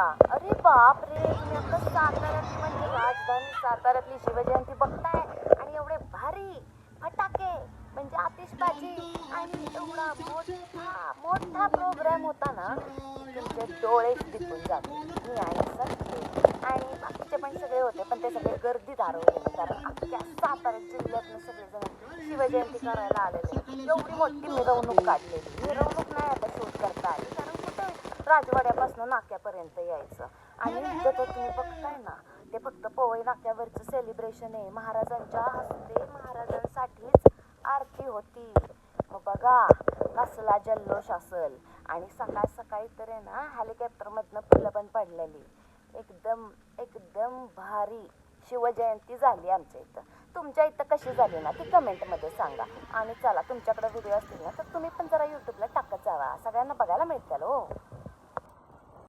अरे बाप रे तुम्ही आता साताऱ्यात म्हणजे राजधानी साताऱ्यातली शिवजयंती बघताय आणि एवढे भारी फटाके म्हणजे आतिषबाजी आणि एवढा मोठा मोठा प्रोग्राम होता ना तुमचे डोळे दिसून जाते मी आई सांगते आणि बाकीचे पण सगळे होते पण ते सगळे गर्दीदार होते कारण अख्ख्या सातारा जिल्ह्यातले सगळेजण शिवजयंती करायला आलेले एवढी मोठी मिरवणूक काढलेली. मिरवणूक नाही आता शूट करता आली कारण कुठे? राजवाड्या राजवाड्यापासून नाक्यापर्यंत यायचं. आणि इथं तर तुम्ही बघताय ना ते फक्त पोवई नाक्यावरचं सेलिब्रेशन आहे. महाराजांच्या हस्ते महाराजांसाठीच आरती होती. मग बघा कसला जल्लोष असल. आणि सकाळ सकाळी तर आहे ना हेलिकॉप्टरमधनं फुलं पण पडलेली. एकदम एकदम भारी शिवजयंती झाली आमच्या इथं. तुमच्या इथं कशी झाली ना ती कमेंटमध्ये सांगा. आणि चला तुमच्याकडे व्हिडिओ असतील ना तर तुम्ही पण जरा यूट्यूबला टाकत जावा. सगळ्यांना बघायला मिळतील हो.